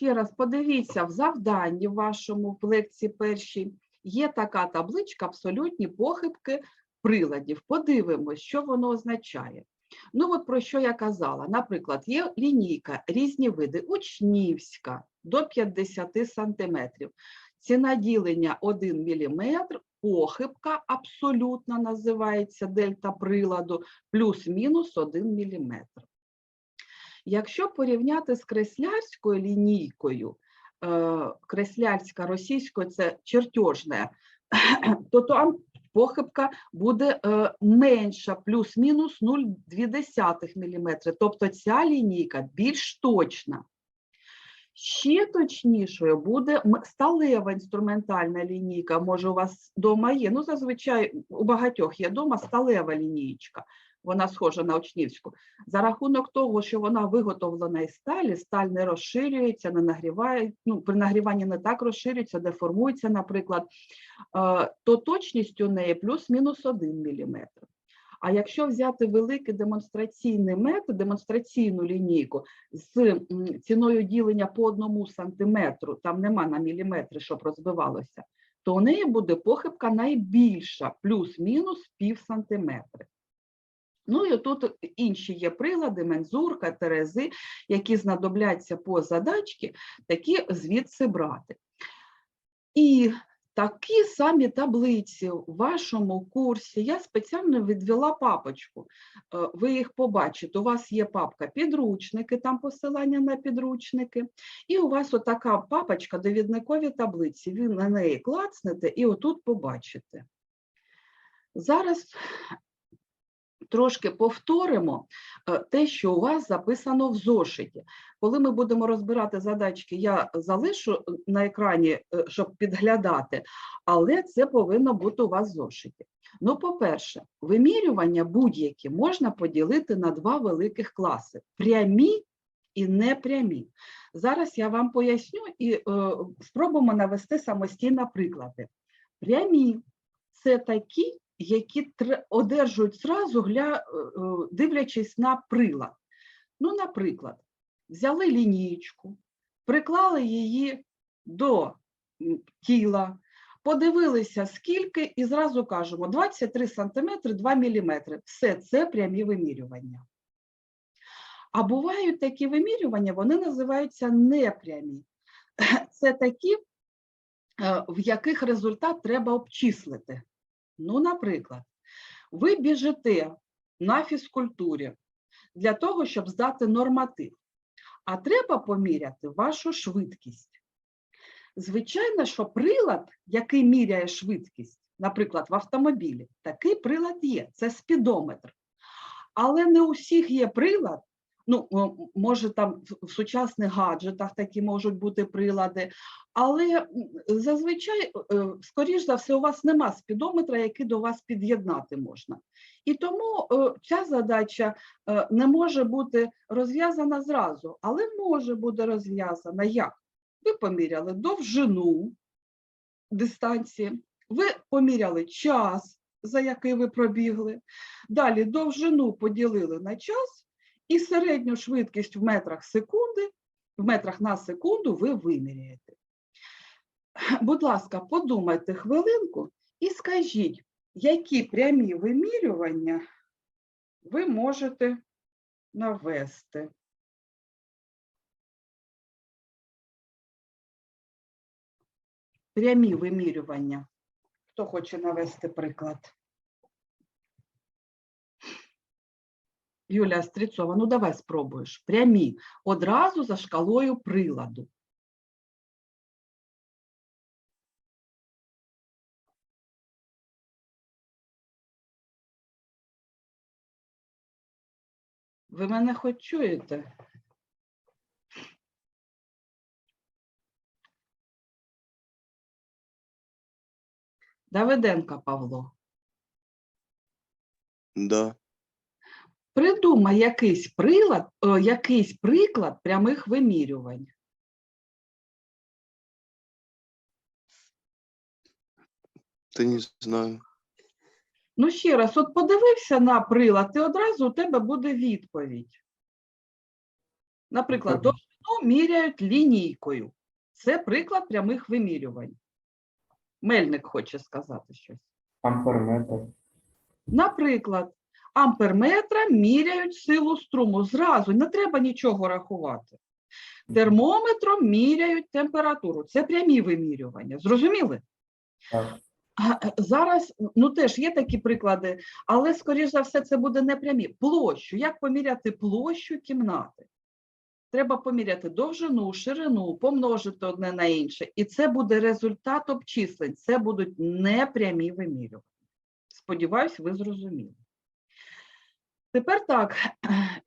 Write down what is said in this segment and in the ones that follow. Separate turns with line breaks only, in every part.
Ще раз подивіться, в завданні вашому в лекції першій є така табличка абсолютні похибки приладів. Подивимось, що воно означає. Ну, от про що я казала. Наприклад, є лінійка, різні види, учнівська до 50 сантиметрів. Ціна ділення 1 мм, похибка абсолютна називається дельта приладу, плюс-мінус 1 мм. Якщо порівняти з креслярською лінійкою, е, креслярська російською це чертежна, то там похибка буде е, менша, плюс-мінус 0,2 мм. Тобто ця лінійка більш точна. Ще точнішою буде сталева інструментальна лінійка. Може, у вас вдома є. Ну, зазвичай у багатьох є вдома сталева лінійка. Вона схожа на учнівську. За рахунок того, що вона виготовлена із сталі, сталь не розширюється, не нагріває, ну, при нагріванні не так розширюється, деформується, наприклад, е, то точність у неї плюс-мінус 1 мм. А якщо взяти великий демонстраційний метод, демонстраційну лінійку з ціною ділення по одному сантиметру, там нема на міліметри, щоб розбивалося, то у неї буде похибка найбільша, плюс-мінус пів сантиметри. Ну і тут інші є прилади, мензурка, терези, які знадобляться по задачці, такі звідси брати. І такі самі таблиці у вашому курсі. Я спеціально відвела папочку. Е, Ви їх побачите. У вас є папка підручники, там посилання на підручники. І у вас отака папочка довідникові таблиці. Ви на неї клацнете і отут побачите. Зараз трошки повторимо е, те, що у вас записано в зошиті. Коли ми будемо розбирати задачки, я залишу е, на екрані, е, щоб підглядати, але це повинно бути у вас в зошиті. Ну, по-перше, вимірювання будь-які можна поділити на два великих класи: прямі і непрямі. Зараз я вам поясню і е, спробуємо навести самостійно приклади. Прямі це такі, які одержують зразу, е, е, дивлячись на прилад. Ну, наприклад, взяли лінієчку, приклали її до тіла, подивилися скільки, і зразу кажемо 23 см 2 мм. Все це прямі вимірювання. А бувають такі вимірювання, вони називаються непрямі. Це такі, е, в яких результат треба обчислити. Ну, наприклад, ви біжите на фізкультурі для того, щоб здати норматив, а треба поміряти вашу швидкість. Звичайно, що прилад, який міряє швидкість, наприклад, в автомобілі, такий прилад є, це спідометр. Але не у всіх є прилад. Ну, може, там в- сучасних гаджетах такі можуть бути прилади, але зазвичай, е, скоріш за все, у вас нема спідометра, який до вас під'єднати можна. І тому е, ця задача е, не може бути розв'язана зразу, але може бути розв'язана як? Ви поміряли довжину дистанції, ви поміряли час, за який ви пробігли. Далі довжину поділили на час, і середню швидкість в метрах секунди, в метрах на секунду ви виміряєте. Будь ласка, подумайте хвилинку і скажіть, які прямі вимірювання ви можете навести. Прямі вимірювання. Хто хоче навести приклад? Юлія Стріцова, ну давай спробуєш. Прямі. Одразу за шкалою приладу. Ви мене хоч чуєте? Давиденка Павло.
Да.
Придумай якийсь прилад, о, якийсь приклад прямих вимірювань.
Та не знаю.
Ну, ще раз, от подивився на прилад, і одразу у тебе буде відповідь. Наприклад, довжину міряють лінійкою. Це приклад прямих вимірювань. Мельник хоче сказати щось.
Амперметр.
Наприклад, амперметра міряють силу струму зразу, не треба нічого рахувати. Термометром міряють температуру. Це прямі вимірювання. Зрозуміли?
Так.
Е, Зараз ну теж є такі приклади, але скоріш за все це буде не прямі. Площу. Як поміряти площу кімнати? Треба поміряти довжину, ширину, помножити одне на інше, і це буде результат обчислень. Це будуть непрямі вимірювання. Сподіваюсь, ви зрозуміли. Тепер так,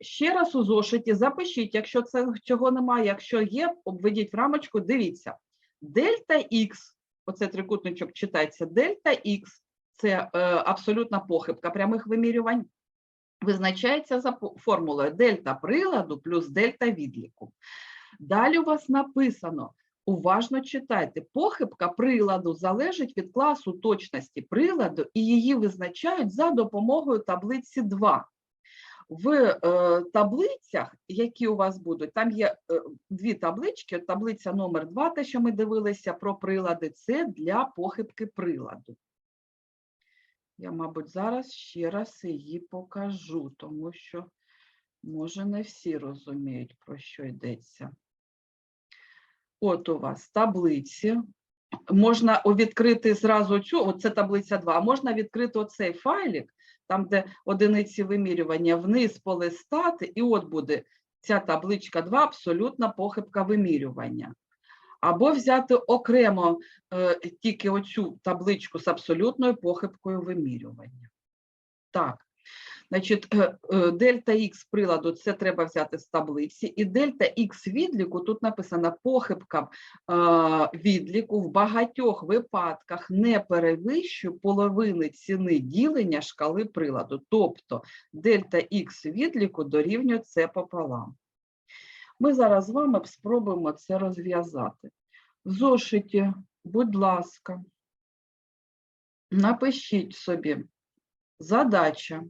ще раз у зошиті запишіть, якщо це цього немає, якщо є, обведіть в рамочку, дивіться. Дельта Х, оце трикутничок читається, дельта Х це е, абсолютна похибка прямих вимірювань, визначається за формулою дельта приладу плюс дельта відліку. Далі у вас написано, уважно читайте, похибка приладу залежить від класу точності приладу і її визначають за допомогою таблиці 2. В е, таблицях, які у вас будуть, там є е, дві таблички. Таблиця номер 2, те, що ми дивилися про прилади, це для похибки приладу. Я, мабуть, зараз ще раз її покажу, тому що, може, не всі розуміють, про що йдеться. От у вас таблиці. Можна відкрити зразу цю, оце таблиця 2, а можна відкрити оцей файлик, там, де одиниці вимірювання, вниз полистати, і от буде ця табличка 2, абсолютна похибка вимірювання. Або взяти окремо е, тільки оцю табличку з абсолютною похибкою вимірювання. Так, значить, е, е, дельта Х приладу це треба взяти з таблиці, і дельта Х відліку, тут написано похибка е, відліку в багатьох випадках не перевищує половини ціни ділення шкали приладу. Тобто дельта Х відліку дорівнює це пополам. Ми зараз з вами спробуємо це розв'язати. В зошиті, будь ласка, напишіть собі задача.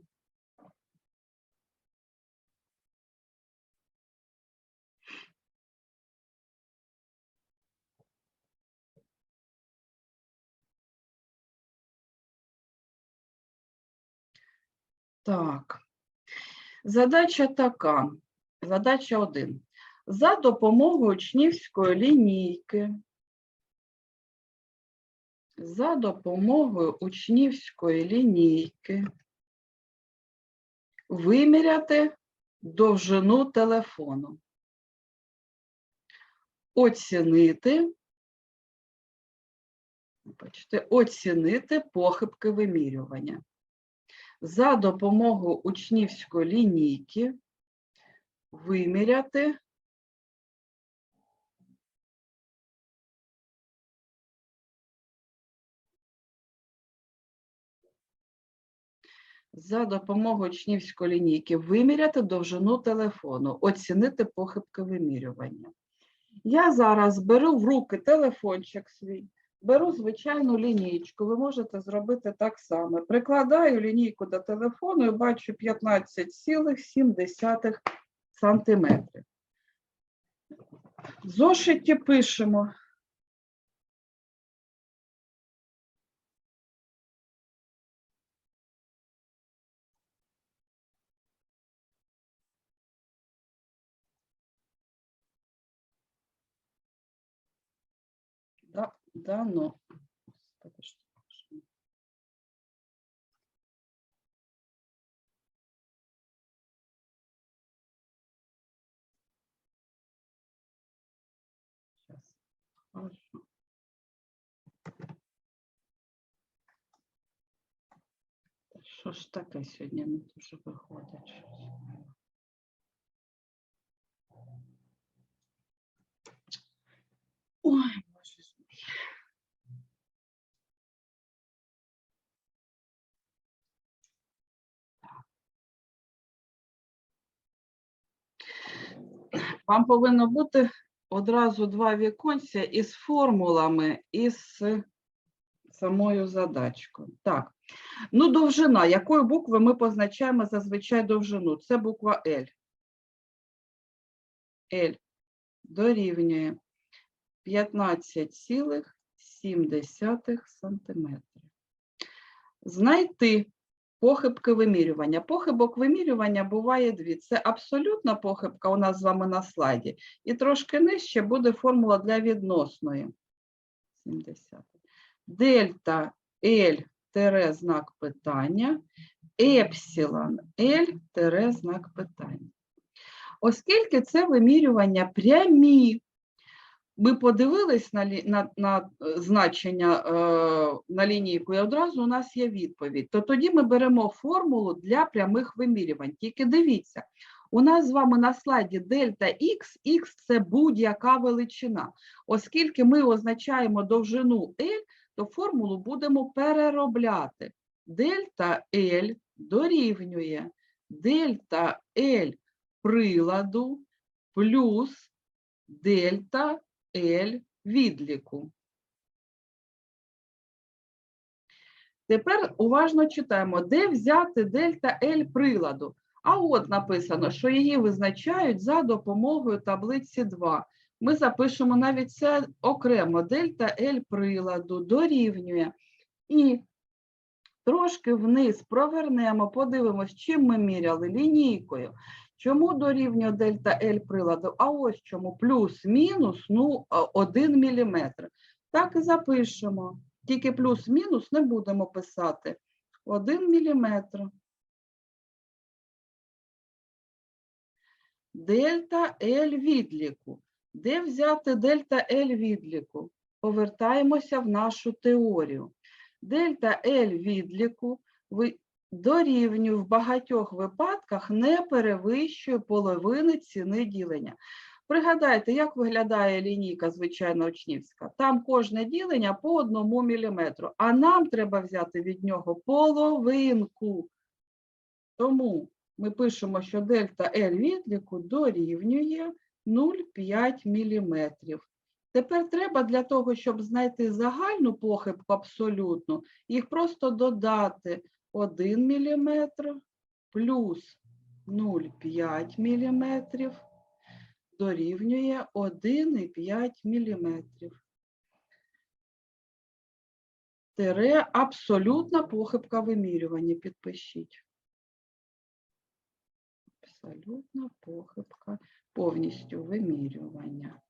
Так. Задача така. Задача 1. За допомогою учнівської лінійки. За допомогою учнівської лінійки виміряти довжину телефону. Оцінити, бачите, оцінити похибки вимірювання. За допомогою учнівської лінійки виміряти за допомогою учнівської лінійки виміряти довжину телефону, оцінити похибки вимірювання. Я зараз беру в руки телефончик свій, беру звичайну лінійку. Ви можете зробити так само. Прикладаю лінійку до телефону і бачу 15,7 сантиметрів. В зошиті пишемо. Дано. Щас. Хорошо. Що ж таке сьогодні не дуже виходить? Ой, Вам повинно бути одразу два віконця із формулами і з самою задачкою. Так, ну довжина. Якою буквою ми позначаємо зазвичай довжину? Це буква L. L дорівнює 15,7 см. Знайти похибки вимірювання. Похибок вимірювання буває дві. Це абсолютна похибка у нас з вами на слайді, і трошки нижче буде формула для відносної. 70. Дельта L тире знак питання, епсилон L тире знак питання. Оскільки це вимірювання прямі, ми подивились на, на, на е, значення е, на лінійку, і одразу у нас є відповідь. То тоді ми беремо формулу для прямих вимірювань. Тільки дивіться, у нас з вами на слайді дельта Х, Х це будь-яка величина. Оскільки ми означаємо довжину L, то формулу будемо переробляти. Дельта L дорівнює дельта L приладу плюс дельта L відліку. Тепер уважно читаємо, де взяти дельта L приладу. А от написано, що її визначають за допомогою таблиці 2. Ми запишемо навіть це окремо. Дельта L приладу дорівнює. І трошки вниз провернемо, подивимось, чим ми міряли лінійкою. Чому дорівнює дельта L приладу? А ось чому плюс-мінус ну, 1 мм. Так і запишемо. Тільки плюс-мінус не будемо писати. 1 мм. Дельта L відліку. Де взяти дельта L відліку? Повертаємося в нашу теорію. Дельта L відліку дорівнює в багатьох випадках не перевищує половини ціни ділення. Пригадайте, як виглядає лінійка звичайно учнівська. Там кожне ділення по одному міліметру, а нам треба взяти від нього половинку. Тому ми пишемо, що дельта L відліку дорівнює 0,5 мм. Тепер треба для того, щоб знайти загальну похибку абсолютну, їх просто додати 1 мм плюс 0,5 мм дорівнює 1,5 мм. Тире абсолютна похибка вимірювання. Підпишіть. Абсолютна похибка повністю вимірювання.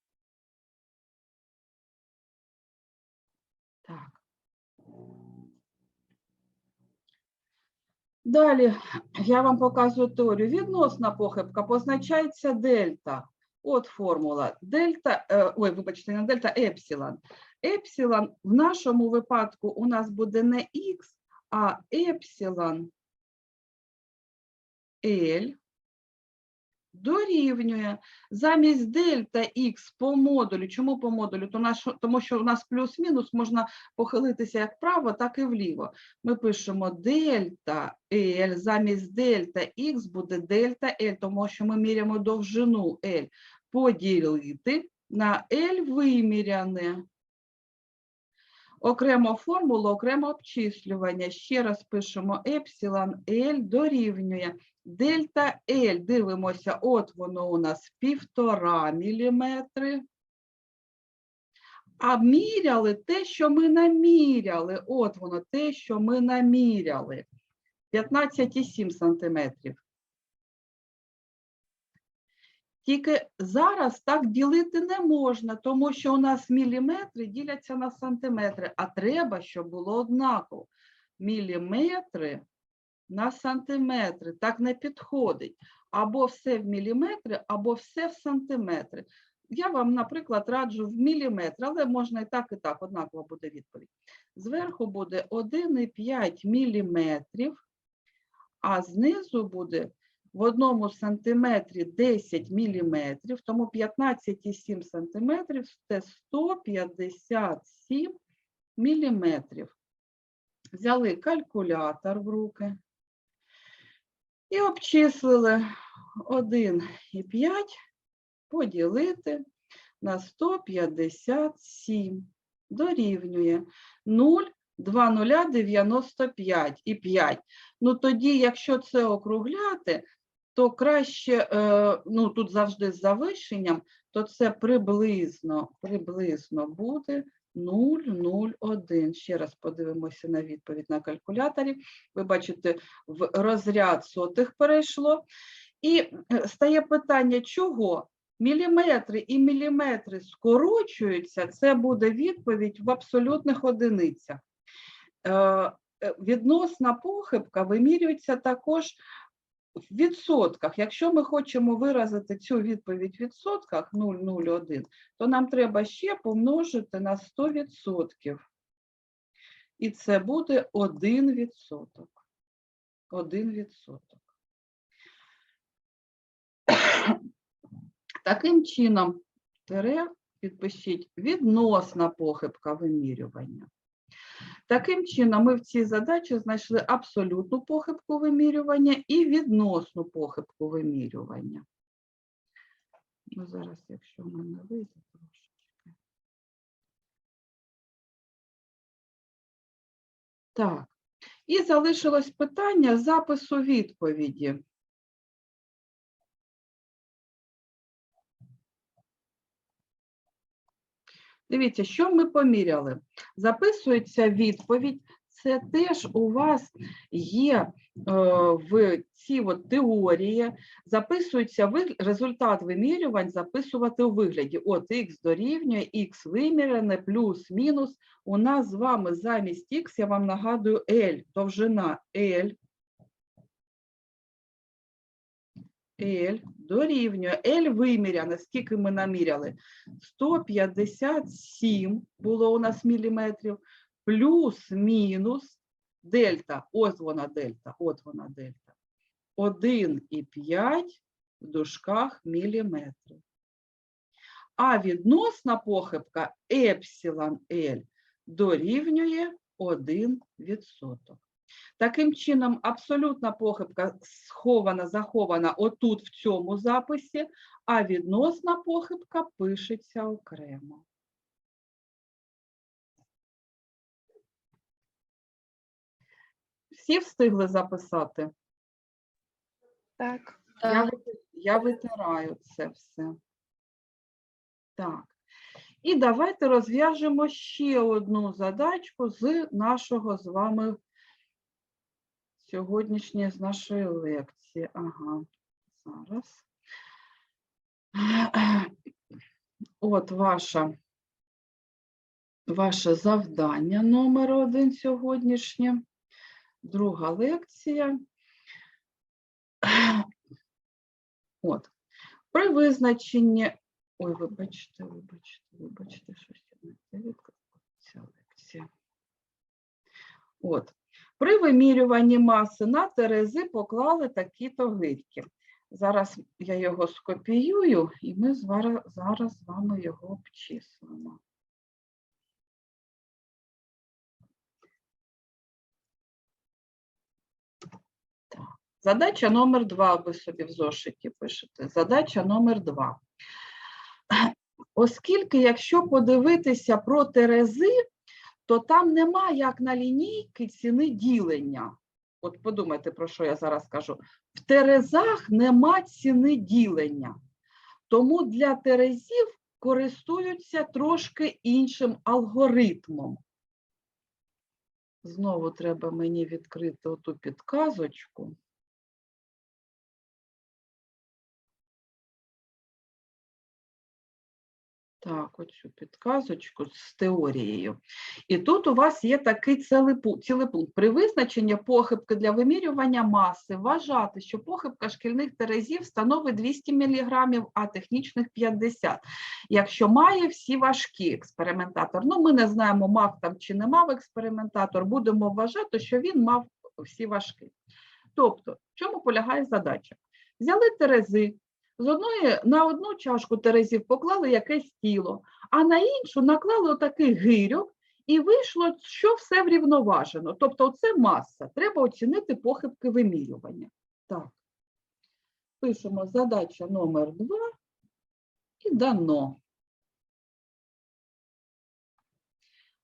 Так. Далі я вам показую теорію. Відносна похибка позначається дельта. От формула. Дельта, е, ой, вибачте, не дельта, епсилон. Епсилон в нашому випадку у нас буде не х, а епсилон L дорівнює замість дельта х по модулю. Чому по модулю? Тому що у нас плюс-мінус можна похилитися як вправо, так і вліво. Ми пишемо дельта L, замість дельта х буде дельта L, тому що ми міряємо довжину L. Поділити на L виміряне. Окремо формулу, окремо обчислювання. Ще раз пишемо епсилон L дорівнює дельта L. Дивимося, от воно у нас півтора міліметри. А міряли те, що ми наміряли. От воно, те, що ми наміряли. 15,7 сантиметрів. Тільки зараз так ділити не можна, тому що у нас міліметри діляться на сантиметри, а треба, щоб було однаково. Міліметри на сантиметри. Так не підходить. Або все в міліметри, або все в сантиметри. Я вам, наприклад, раджу в міліметри, але можна і так, і так, однаково буде відповідь. Зверху буде 1,5 міліметрів, а знизу буде в одному сантиметрі 10 міліметрів, тому 15,7 сантиметрів це 157 міліметрів. Взяли калькулятор в руки і обчислили 1,5 поділити на 157 дорівнює 0,2095 і 5. Ну тоді, якщо це округляти, то краще, е, ну тут завжди з завищенням, то це приблизно, приблизно буде 0,01. Ще раз подивимося на відповідь на калькуляторі. Ви бачите, в розряд сотих перейшло. І е, стає питання, чого? Міліметри і міліметри скорочуються, це буде відповідь в абсолютних одиницях. Е, Відносна похибка вимірюється також в відсотках. Якщо ми хочемо виразити цю відповідь в відсотках 0,01, то нам треба ще помножити на 100%. І це буде 1 відсоток. 1 відсоток. Таким чином, тире, підпишіть, відносна похибка вимірювання. Таким чином, ми в цій задачі знайшли абсолютну похибку вимірювання і відносну похибку вимірювання. Ну, зараз, якщо в мене вийде трошечки. Так. І залишилось питання запису відповіді. Дивіться, що ми поміряли. Записується відповідь. Це теж у вас є е, в цій от теорії, записується результат вимірювань записувати у вигляді. От х дорівнює, х вимірене, плюс-мінус. У нас з вами замість х, я вам нагадую, L, довжина L. L дорівнює. L виміряне, скільки ми наміряли? 157 було у нас міліметрів, плюс-мінус дельта, ось вона дельта, от вона дельта. 1,5 в дужках міліметрів. А відносна похибка епсилон L дорівнює 1 відсоток. Таким чином, абсолютна похибка схована, захована отут в цьому записі, а відносна похибка пишеться окремо. Всі встигли записати?
Так.
Я, я витираю це все. Так. І давайте розв'яжемо ще одну задачку з нашого з вами сьогоднішньої з нашої лекції. Ага, зараз. От ваша, ваше завдання номер один сьогоднішнє. Друга лекція. От. При визначенні. Ой, вибачте, вибачте, вибачте, щось я не відкрила ця лекція. От. При вимірюванні маси на терези поклали такі-то гирьки. Зараз я його скопіюю, і ми зараз з вами його обчислимо. Задача номер два, ви собі в зошиті пишете. Задача номер два. Оскільки, якщо подивитися про терези, то там нема як на лінійки ціни ділення. От подумайте, про що я зараз кажу. В терезах нема ціни ділення. Тому для терезів користуються трошки іншим алгоритмом. Знову треба мені відкрити оту підказочку. Так, оцю підказочку з теорією. І тут у вас є такий цілий пункт. При визначенні похибки для вимірювання маси вважати, що похибка шкільних терезів становить 200 мг, а технічних 50. Якщо має всі важкі експериментатор. Ну, ми не знаємо, мав там чи не мав експериментатор, будемо вважати, що він мав всі важкі. Тобто, в чому полягає задача? Взяли терези, з одної на одну чашку терезів поклали якесь тіло, а на іншу наклали отакий гирьок, і вийшло, що все врівноважено. Тобто, це маса. Треба оцінити похибки вимірювання. Так. Пишемо задача номер 2 і дано.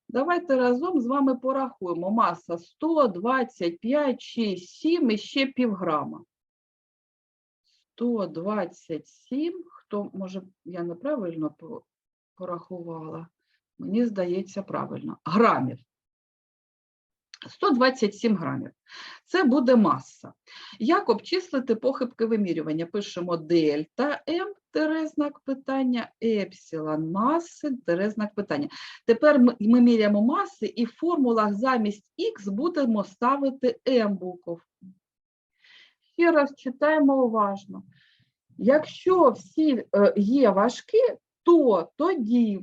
Давайте разом з вами порахуємо. Маса 100, 25, 6, 7 і ще півграма. 127, хто, може, я неправильно порахувала? Мені здається, правильно. Грамів. 127 грамів. Це буде маса. Як обчислити похибки вимірювання? Пишемо дельта М, тире знак питання, епсилон маси, тире знак питання. Тепер ми, ми міряємо маси і в формулах замість Х будемо ставити М буковку. Ще раз читаємо уважно. Якщо всі е, є важкі, то тоді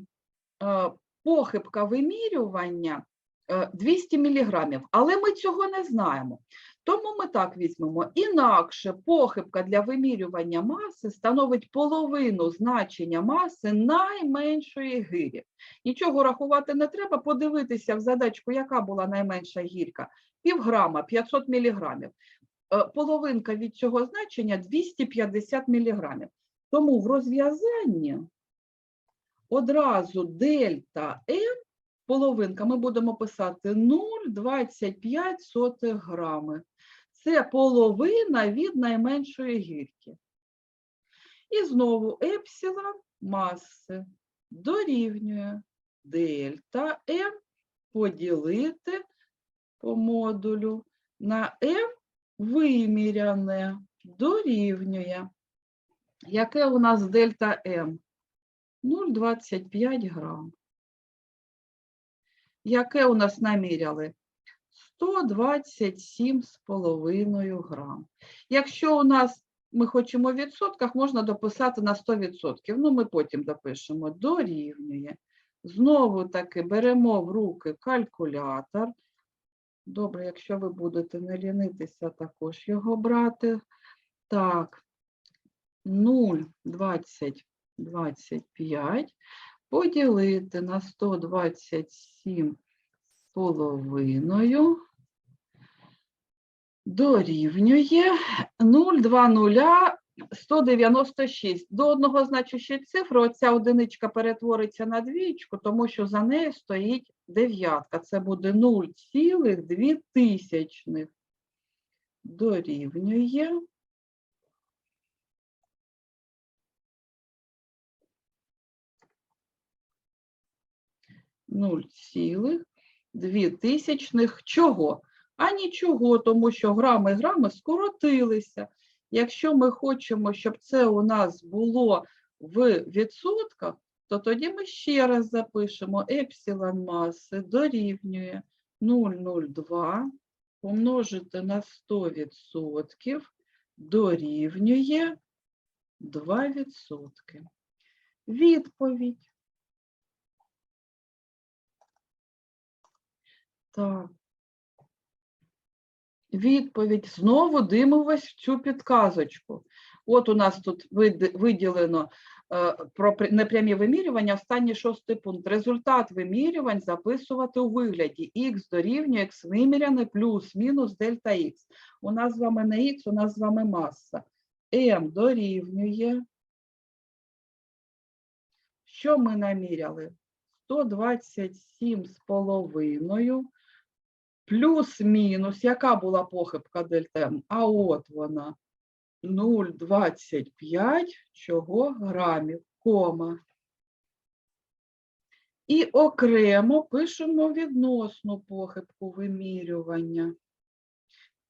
е, похибка вимірювання е, 200 мг, але ми цього не знаємо. Тому ми так візьмемо. Інакше похибка для вимірювання маси становить половину значення маси найменшої гирі. Нічого рахувати не треба, подивитися в задачку, яка була найменша гірка. Півграма, 500 міліграмів. Е, Половинка від цього значення 250 міліграмів. Тому в розв'язанні одразу дельта М, половинка, ми будемо писати 0,25 грами. Це половина від найменшої гірки. І знову епсилон маси дорівнює дельта М поділити по модулю на М виміряне дорівнює. Яке у нас дельта М? 0,25 грам. Яке у нас наміряли? 127,5 грам. Якщо у нас ми хочемо в відсотках, можна дописати на 100%. Ну, ми потім допишемо. Дорівнює. Знову таки беремо в руки калькулятор. Добре, якщо ви будете не лінитися, також його брати. Так, 0,2025 поділити на 127 з половиною дорівнює 0,20 196. До одного значущої цифри оця одиничка перетвориться на двічку, тому що за нею стоїть дев'ятка. Це буде 0,2 тисячних. Дорівнює. Нуль цілих дві тисячних чого? А нічого, тому що грами грами скоротилися. Якщо ми хочемо, щоб це у нас було в відсотках, то тоді ми ще раз запишемо епсилон маси дорівнює 0,02 помножити на 100% дорівнює 2%. Відповідь. Так. Відповідь. Знову дивимось в цю підказочку. От у нас тут виділено про непрямі вимірювання, останній шостий пункт. Результат вимірювань записувати у вигляді х дорівнює х виміряне плюс-мінус дельта х. У нас з вами не х, у нас з вами маса. М дорівнює. Що ми наміряли? 127 з половиною плюс-мінус, яка була похибка дельта М? А от вона 0,25 чого грамів, кома. І окремо пишемо відносну похибку вимірювання.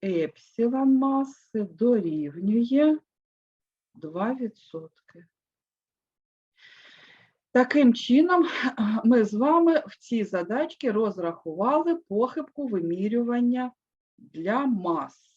Епсилон маси дорівнює 2%. Таким чином, ми з вами в цій задачці розрахували похибку вимірювання для маси.